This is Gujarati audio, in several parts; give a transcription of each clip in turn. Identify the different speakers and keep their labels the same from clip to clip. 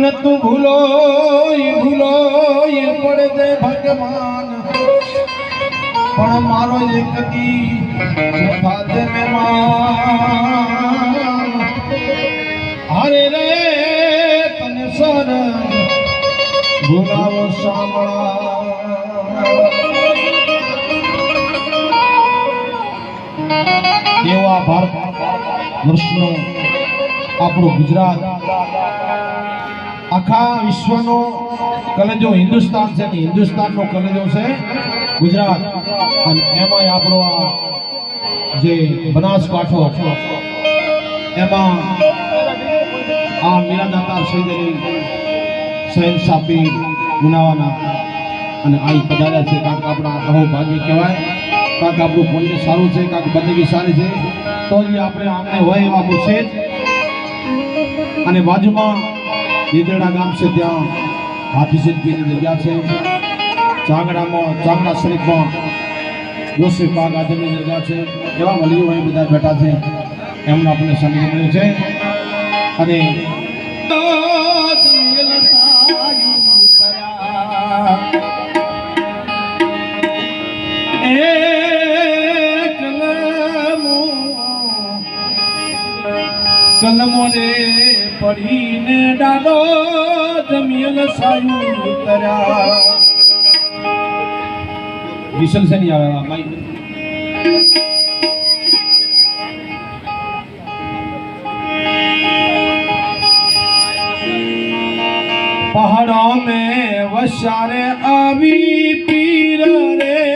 Speaker 1: અને તું ભૂલો ભૂલો પડે ભગવાન પણ મારો એક દી હરે રે તને સર ભૂલાવો સાંભળા એવા ભારત વર્ષનો આપણું ગુજરાત આખા વિશ્વનો કલેજો હિન્દુસ્તાન છે ને હિન્દુસ્તાનનો કલેજો છે ગુજરાત. અને એમાંય આપણો આ જે બનાસકાંઠો એમાં આ મીરાદાતા અલી સૈન સાપી ગુનાવાના અને આ પધાર્યા છે. કાંક આપણા અહો ભાગ્ય કહેવાય, કાંક આપણું પુણ્ય સારું છે, કાંક બંદગી સારી છે. તો જ આપણે આમને હોય એવા પૂછે જ. અને બાજુમાં લીદડા ગામ છે ત્યાં. હાથીસિંહ પીરની જગ્યા છે. ચાંગડામાં, ચાંગડા શરીફમાં ગોસી પાક આદમની જગ્યા છે. એવા વલીઓ અહીં બધા બેઠા છે. એમનો આપણને સંગીત મળ્યો છે. અને કલમોને પડીને ડાડો જમીન સાયું ઉતર્યા. વિશલ છે નહીં આવે માઈક પહાડો મેં વસારે આવી પીર રે.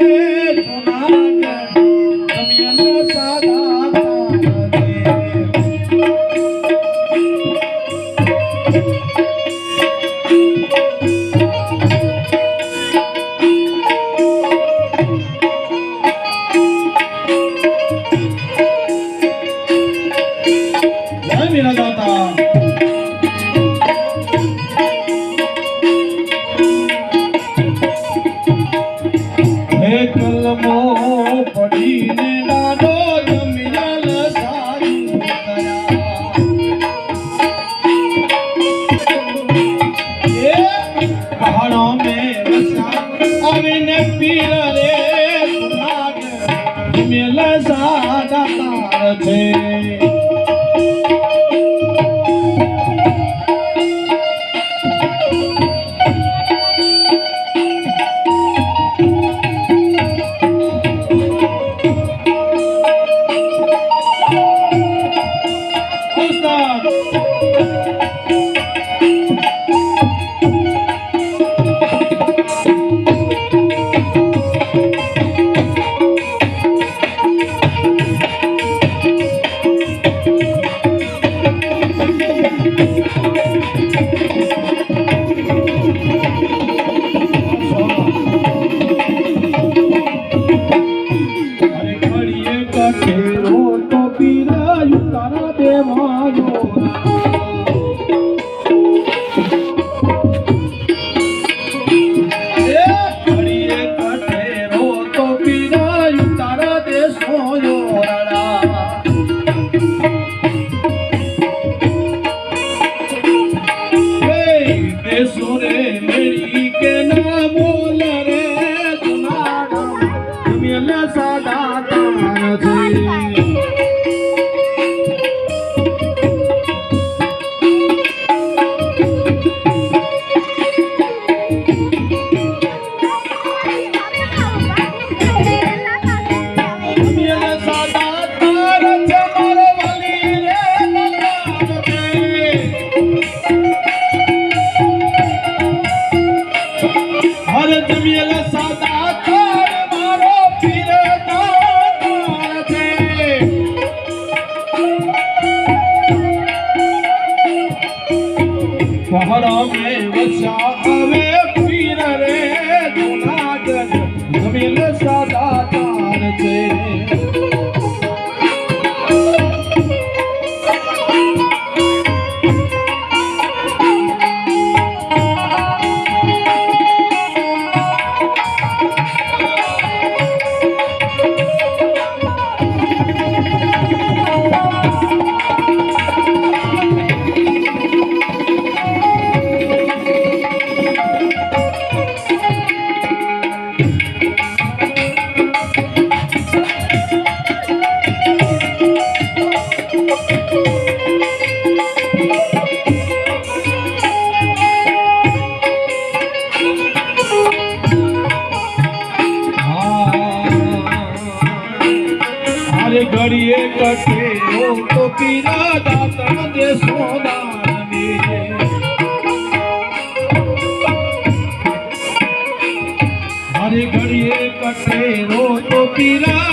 Speaker 1: હરે ઘડીએ કઠેરો તો પીરા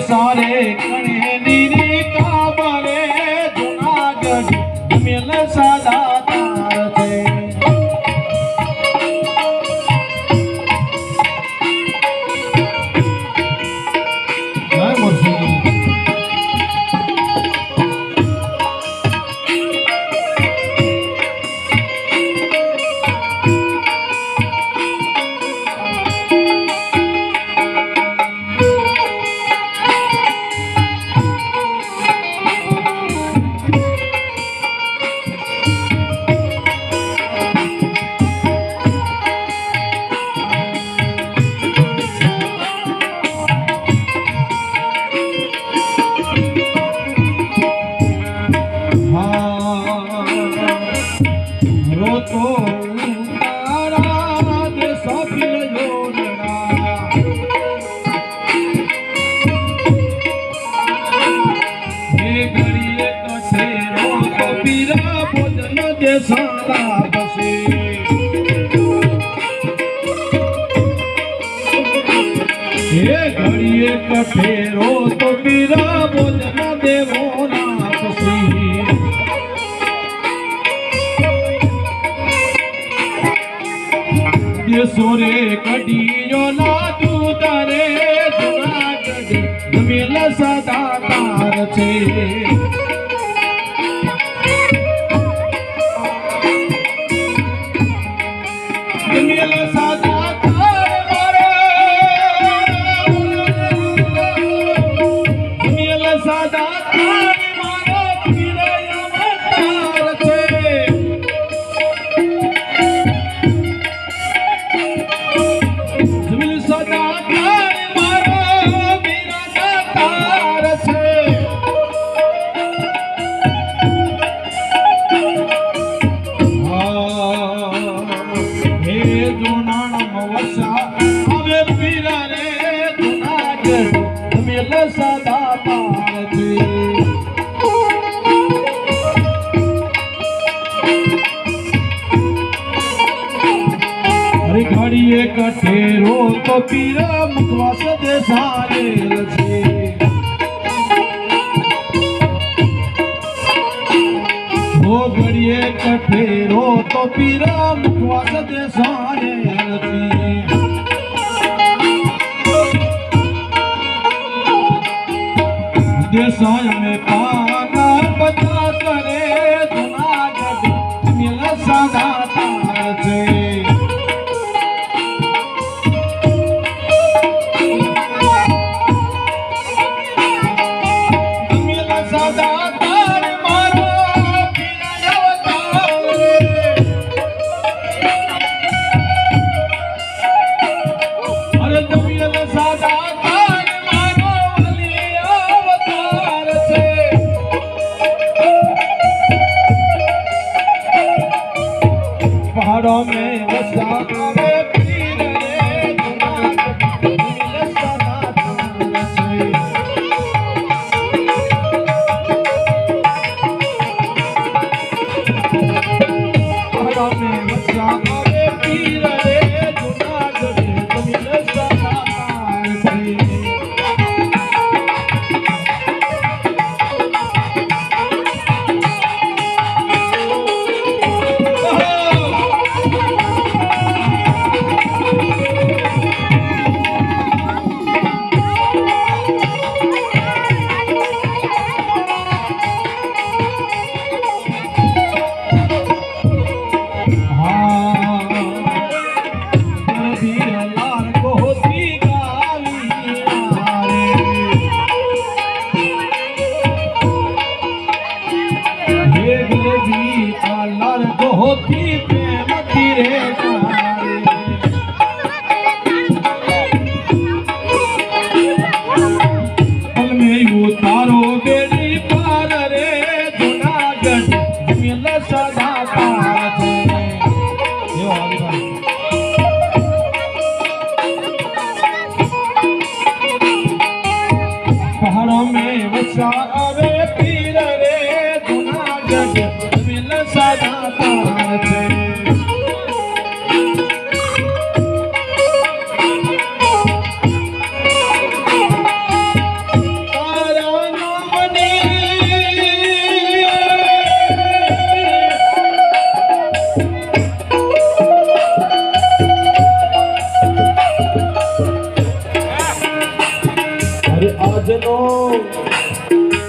Speaker 1: સારે હે ઘડીએ કઠે રોતો પીરા ભોજન દેવો ના પછી સોરે કડીયો ના દૂતરે જુનાગઢ મેલ સદા તાર છે. પીરા મુખવાસ દે સારેલ છે હો ઘડીએ કઠેરો તો પીર મુખવાસ દે સારેલ છે દેસાય હોતી પ્રેમથી રે તારો બેડી પાર રે જુનાગઢ મિલ સદા પહાડો મેં વસા આવે પીર
Speaker 2: રે જુનાગઢ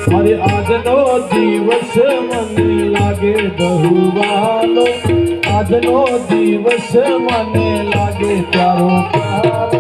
Speaker 2: અરે આજનો દિવસ મને લાગે બહુવાલો આજનો દિવસ મને લાગે તારો પારો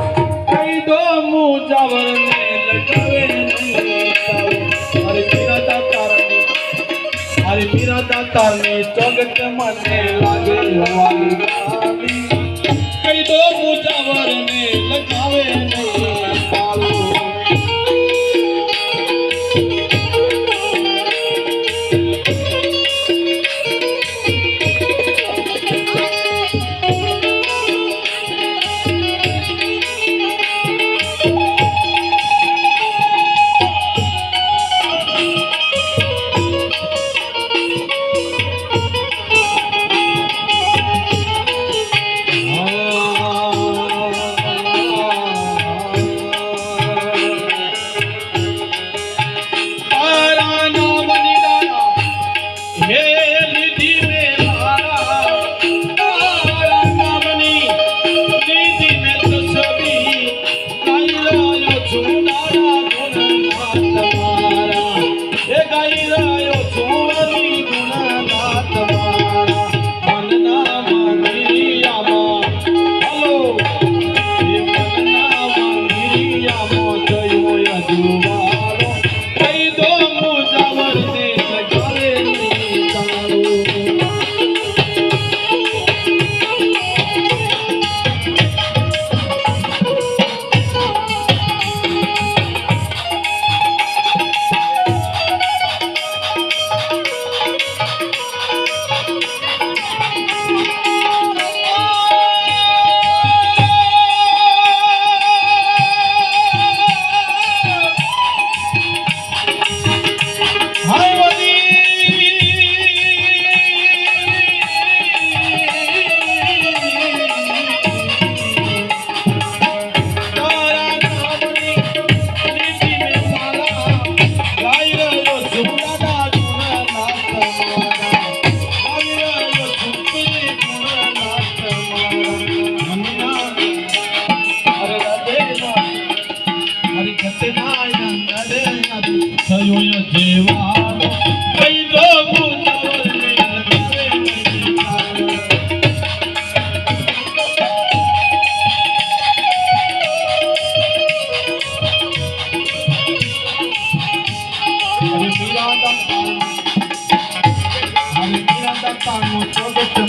Speaker 2: Thank you.